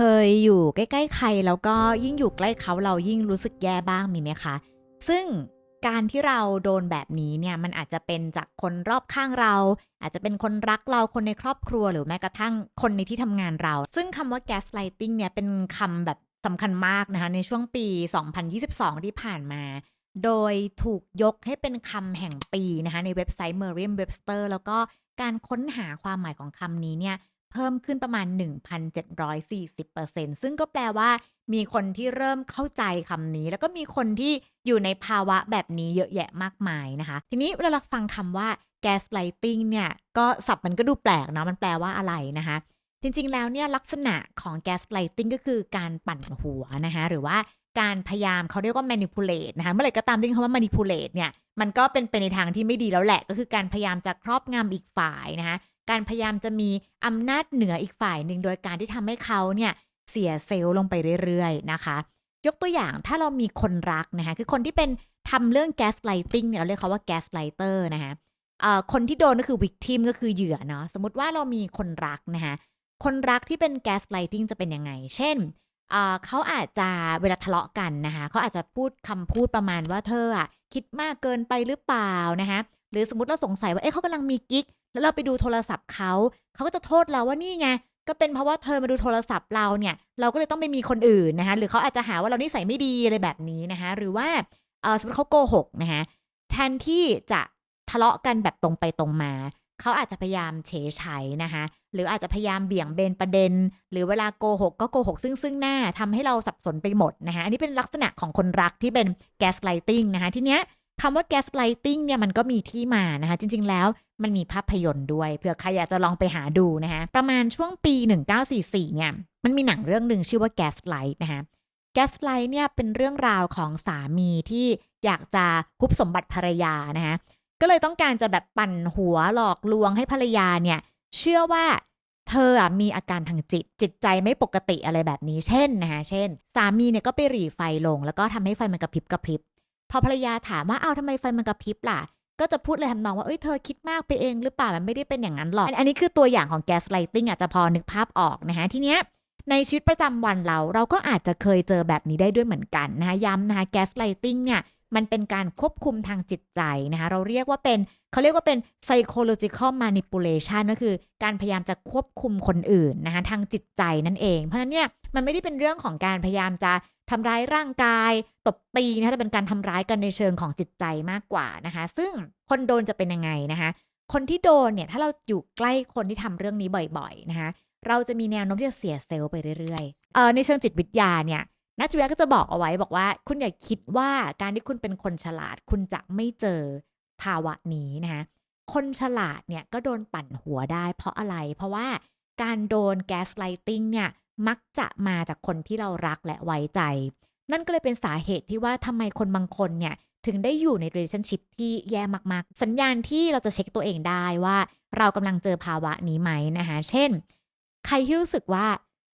เคยอยู่ใกล้ๆใครแล้วก็ยิ่งอยู่ใกล้เขาเรายิ่งรู้สึกแย่บ้างมีไหมคะ ซึ่งการที่เราโดนแบบนี้เนี่ยมันอาจจะเป็นจากคนรอบข้างเรา อาจจะเป็นคนรักเราคนในครอบครัวหรือแม้กระทั่งคนในที่ทำงานเรา ซึ่งคำว่า gaslighting เนี่ยเป็นคำแบบสำคัญมากนะคะ ในช่วงปี 2022 ที่ผ่านมา โดยถูกยกให้เป็นคำแห่งปีนะคะ ในเว็บไซต์ Merriam-Webster แล้วก็การค้นหาความหมายของคำนี้เนี่ย เพิ่มขึ้นประมาณ 1,740%ซึ่งก็แปลว่า มีคนที่เริ่มเข้าใจคำนี้ แล้วก็มีคนที่อยู่ในภาวะแบบนี้เยอะแยะมากมายนะคะ ทีนี้เวลาเราฟังคำว่า gaslighting เนี่ยก็ศัพท์มันก็ดูแปลกเนาะมันแปลว่าอะไรนะคะจริง ๆ แล้วเนี่ยลักษณะของ gaslighting ก็คือการปั่นหัวนะคะหรือว่า การพยายามเขาเรียกว่า manipulate นะคะเมื่อไหร่ก็ตามที่คำว่า manipulate เนี่ยมันก็เป็นไปในทางที่ไม่ดีแล้วแหละ ก็คือการพยายามจะครอบงำอีกฝ่ายนะคะการพยายามจะมีอำนาจเหนืออีกฝ่ายหนึ่งโดยการที่ทำให้เขาเนี่ยเสียเซลล์ลงไปเรื่อยๆนะคะ ยกตัวอย่างถ้าเรามีคนรักนะคะคือคนที่เป็นทำเรื่อง gaslighting เนี่ยเราเรียกเขาว่า gaslighter นะคะคนที่โดนก็คือ victim ก็คือเหยื่อเนาะสมมติว่าเรามีคนรักนะคะคนรักที่เป็น gaslighting จะเป็นยังไง เช่น เขาอาจจะเวลาทะเลาะกันนะคะเขาอาจจะพูดคำพูดประมาณว่าเธออะคิดมากเกินไปหรือเปล่านะคะหรือสมมติเราสงสัยว่าเอ๊ะเขากำลังมีกิ๊กแล้วเราไปดูโทรศัพท์เขาเขาก็จะโทษเราว่านี่ไงก็เป็นเพราะว่าเธอมาดูโทรศัพท์เราเนี่ย เราก็เลยต้องไปมีคนอื่นนะคะหรือเขาอาจจะหาว่าเรานิสัยไม่ดีอะไรแบบนี้นะคะหรือว่าเออสมมติเขาโกหกนะคะแทนที่จะทะเลาะกันแบบตรงไปตรงมา เขาอาจจะพยายามเฉยไฉนะคะหรืออาจจะพยายามเบี่ยงเบนประเด็น หรือเวลาโกหกก็โกหกซึ่งซึ่งหน้าทำให้เราสับสนไปหมดนะคะอันนี้เป็นลักษณะของคนรักที่เป็น gaslighting นะคะทีเนี้ยคำว่า gaslighting เนี่ยมันก็มีที่มานะคะ จริง ๆ แล้วมันมีภาพยนตร์ด้วยเผื่อใครอยากจะลองไปหาดูนะคะประมาณช่วงปี 1944 เนี่ย มันมีหนังเรื่องหนึ่งชื่อว่า gaslight นะคะ gaslight เนี่ยเป็นเรื่องราวของสามีที่อยากจะคุบสมบัติภรรยานะคะ ก็เลยต้องการจะแบบปั่นหัวหลอกลวงให้ภรรยาเนี่ย เชื่อว่าเธออะมีอาการทางจิต จิตใจไม่ปกติอะไรแบบนี้ เช่นนะคะเช่น สามีเนี่ยก็ไปหรี่ไฟลง แล้วก็ทำให้ไฟมันกระพริบกระพริบ พอภรรยาถามว่าเอาวทำไมไฟมันกระพริบล่ะ ก็จะพูดเลยทำนองว่าเอ้ยเธอคิดมากไปเองหรือเปล่ามันไม่ได้เป็นอย่างนั้นหรอก อันนี้คือตัวอย่างของ gaslighting อาจจะพอนึกภาพออกนะคะทีเนี้ยในชีวิตประจำวันเราเราก็อาจจะเคยเจอแบบนี้ได้ด้วยเหมือนกันนะคะย้ำนะคะ gaslighting เนี่ย มันเป็นการควบคุมทางจิตใจนะคะเราเรียกว่าเป็นเขาเรียกว่าเป็น psychological manipulation ก็คือการพยายามจะควบคุมคนอื่นนะคะทางจิตใจนั่นเอง เพราะนั้นเนี่ยมันไม่ได้เป็นเรื่องของการพยายามจะทำร้ายร่างกาย ตบตีนะคะแต่เป็นการทำร้ายกันในเชิงของจิตใจมากกว่านะคะซึ่งคนโดนจะเป็นยังไงนะคะคนที่โดนเนี่ยถ้าเราอยู่ใกล้คนที่ทำเรื่องนี้บ่อยๆนะคะเราจะมีแนวโน้มที่จะเสียเซลล์ไปเรื่อยๆเออในเชิงจิตวิทยาเนี่ย นักจิตวิทยาก็จะบอกเอาไว้บอกว่า คุณอย่าคิดว่าการที่คุณเป็นคนฉลาด คุณจะไม่เจอภาวะนี้นะคะคนฉลาดเนี่ยก็โดนปั่นหัวได้ เพราะอะไร เพราะว่าการโดนแก๊สไลติงเนี่ยมักจะมาจากคนที่เรารักและไว้ใจ นั่นก็เลยเป็นสาเหตุที่ว่าทำไมคนบางคนเนี่ยถึงได้อยู่ใน relationship ที่แย่มาก ๆ สัญญาณที่เราจะเช็คตัวเองได้ว่า เรากำลังเจอภาวะนี้ไหมนะคะ เช่น ใครที่รู้สึกว่า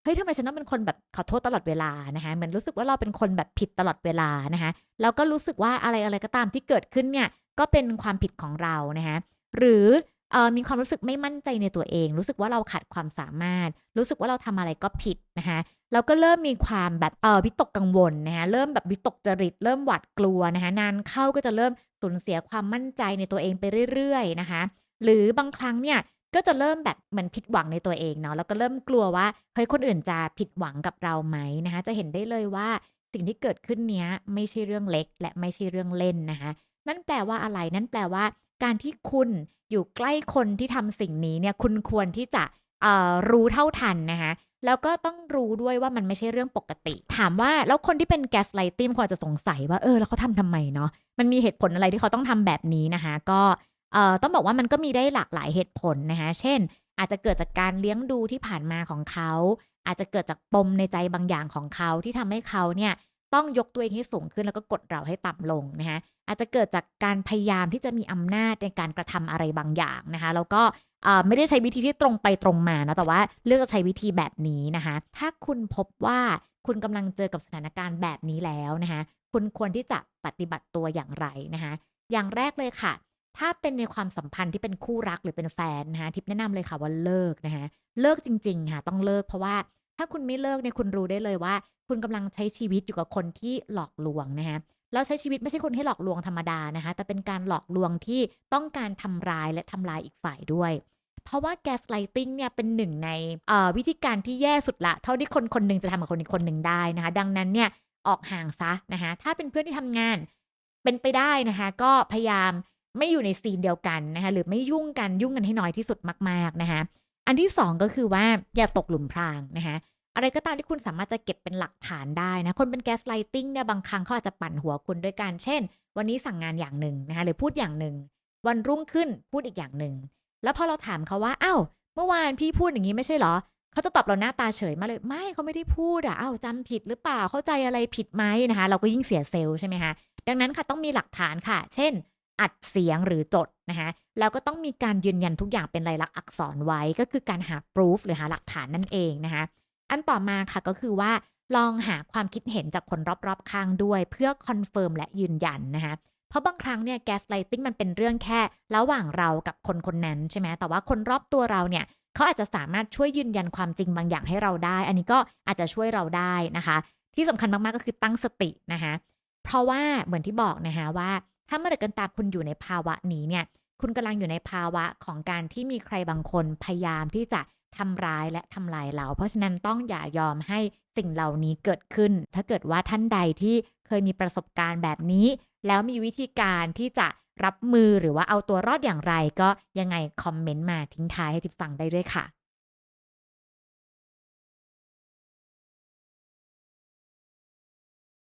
เฮ้ยทำไมฉันต้องเป็นคนแบบขอโทษตลอดเวลานะคะเหมือนรู้สึกว่าเราเป็นคนแบบผิดตลอดเวลานะคะแล้วก็รู้สึกว่าอะไรอะไรก็ตามที่เกิดขึ้นเนี่ยก็เป็นความผิดของเรานะคะหรือเออมีความรู้สึกไม่มั่นใจในตัวเอง รู้สึกว่าเราขาดความสามารถ รู้สึกว่าเราทำอะไรก็ผิดนะคะแล้วก็เริ่มมีความแบบเออวิตกกังวลนะคะเริ่มแบบวิตกจริต เริ่มหวาดกลัวนะคะนานเข้าก็จะเริ่มสูญเสียความมั่นใจในตัวเองไปเรื่อยๆนะคะหรือบางครั้งเนี่ย ก็จะเริ่มแบบเหมือนผิดหวังในตัวเองเนาะแล้วก็เริ่มกลัวว่าเฮ้ยคนอื่นจะผิดหวังกับเราไหมนะคะ จะเห็นได้เลยว่าสิ่งที่เกิดขึ้นเนี้ยไม่ใช่เรื่องเล็ก และไม่ใช่เรื่องเล่นนะคะ นั่นแปลว่าอะไรนั่นแปลว่า การที่คุณอยู่ใกล้คนที่ทำสิ่งนี้เนี่ยคุณควรที่จะเอ่อรู้เท่าทันนะคะแล้วก็ต้องรู้ด้วยว่ามันไม่ใช่เรื่องปกติ ถามว่าแล้วคนที่เป็นแกสไลติมควรจะสงสัยว่าเออแล้วเขาทำทำไมเนาะมันมีเหตุผลอะไรที่เขาต้องทำแบบนี้นะคะ ก็ ต้องบอกว่ามันก็มีได้หลากหลายเหตุผลนะคะ เช่น อาจจะเกิดจากการเลี้ยงดูที่ผ่านมาของเขา อาจจะเกิดจากปมในใจบางอย่างของเขาที่ทำให้เขาเนี่ยต้องยกตัวเองให้สูงขึ้นแล้วก็กดเราให้ต่ำลงนะคะอาจจะเกิดจากการพยายามที่จะมีอำนาจในการกระทำอะไรบางอย่างนะคะ แล้วก็ไม่ได้ใช้วิธีที่ตรงไปตรงมานะแต่ว่าเลือกจะใช้วิธีแบบนี้นะคะ ถ้าคุณพบว่าคุณกำลังเจอกับสถานการณ์แบบนี้แล้วนะคะ คุณควรที่จะปฏิบัติตัวอย่างไรนะคะ อย่างแรกเลยค่ะ ถ้าเป็นในความสัมพันธ์ที่เป็นคู่รักหรือเป็นแฟนนะคะทิปแนะนำเลยค่ะว่าเลิกนะคะเลิกจริงๆค่ะต้องเลิกเพราะว่าถ้าคุณไม่เลิกเนี่ยคุณรู้ได้เลยว่า คุณกำลังใช้ชีวิตอยู่กับคนที่หลอกลวงนะคะแล้วใช้ชีวิตไม่ใช่คนที่หลอกลวงธรรมดานะคะแต่เป็นการหลอกลวงที่ต้องการทำร้ายและทำลายอีกฝ่ายด้วย เพราะว่า gaslighting เนี่ยเป็นหนึ่งในวิธีการที่แย่สุดละ เท่าที่คนคนหนึ่งจะทำกับคนอีกคนหนึ่งได้นะคะ ดังนั้นเนี่ยออกห่างซะนะคะถ้าเป็นเพื่อนที่ทำงานเป็นไปได้นะคะ ก็พยายาม ไม่อยู่ในซีนเดียวกันนะคะหรือไม่ยุ่งกันยุ่งกันให้น้อยที่สุดมาก ๆนะคะอันที่สองก็คือว่าอย่าตกหลุมพรางนะคะอะไรก็ตามที่คุณสามารถจะเก็บเป็นหลักฐานได้นะคนเป็นแกสไลติงเนี่ยบางครั้งเขาอาจจะปั่นหัวคุณด้วยการเช่น วันนี้สั่งงานอย่างหนึ่งนะคะหรือพูดอย่างหนึ่ง วันรุ่งขึ้นพูดอีกอย่างหนึ่ง แล้วพอเราถามเขาว่าอ้าวเมื่อวานพี่พูดอย่างนี้ไม่ใช่เหรอเขาจะตอบเราหน้าตาเฉยมาเลย ไม่เขาไม่ได้พูดอะอ้าวจำผิดหรือเปล่าเข้าใจอะไรผิดไหมนะคะ เราก็ยิ่งเสียเซลล์ใช่ไหมคะดังนั้นค่ะต้องมีหลักฐานค่ะ เช่น อัดเสียงหรือจดนะคะแล้วก็ต้องมีการยืนยันทุกอย่างเป็นลายลักษณ์อักษรไว้ก็คือการหา proof หรือหาหลักฐานนั่นเองนะคะอันต่อมาค่ะก็คือว่าลองหาความคิดเห็นจากคนรอบๆข้างด้วย เพื่อคอนเฟิร์มและยืนยันนะคะเพราะบางครั้งเนี่ยแกสไลติงมันเป็นเรื่องแค่ระหว่างเรากับคนคนนั้นใช่ไหมแต่ว่าคนรอบตัวเราเนี่ยเขาอาจจะสามารถช่วยยืนยันความจริงบางอย่างให้เราได้ อันนี้ก็อาจจะช่วยเราได้นะคะ ที่สำคัญมากๆก็คือตั้งสตินะคะเพราะว่าเหมือนที่บอกนะคะว่า ถ้าเมื่อไหร่กันตาคุณอยู่ในภาวะนี้เนี่ย คุณกำลังอยู่ในภาวะของการที่มีใครบางคนพยายามที่จะทำร้ายและทำลายเรา เพราะฉะนั้นต้องอย่ายอมให้สิ่งเหล่านี้เกิดขึ้น ถ้าเกิดว่าท่านใดที่เคยมีประสบการณ์แบบนี้ แล้วมีวิธีการที่จะรับมือหรือว่าเอาตัวรอดอย่างไร ก็ยังไงคอมเมนต์มาทิ้งท้ายให้ทิปฟังได้ด้วยค่ะ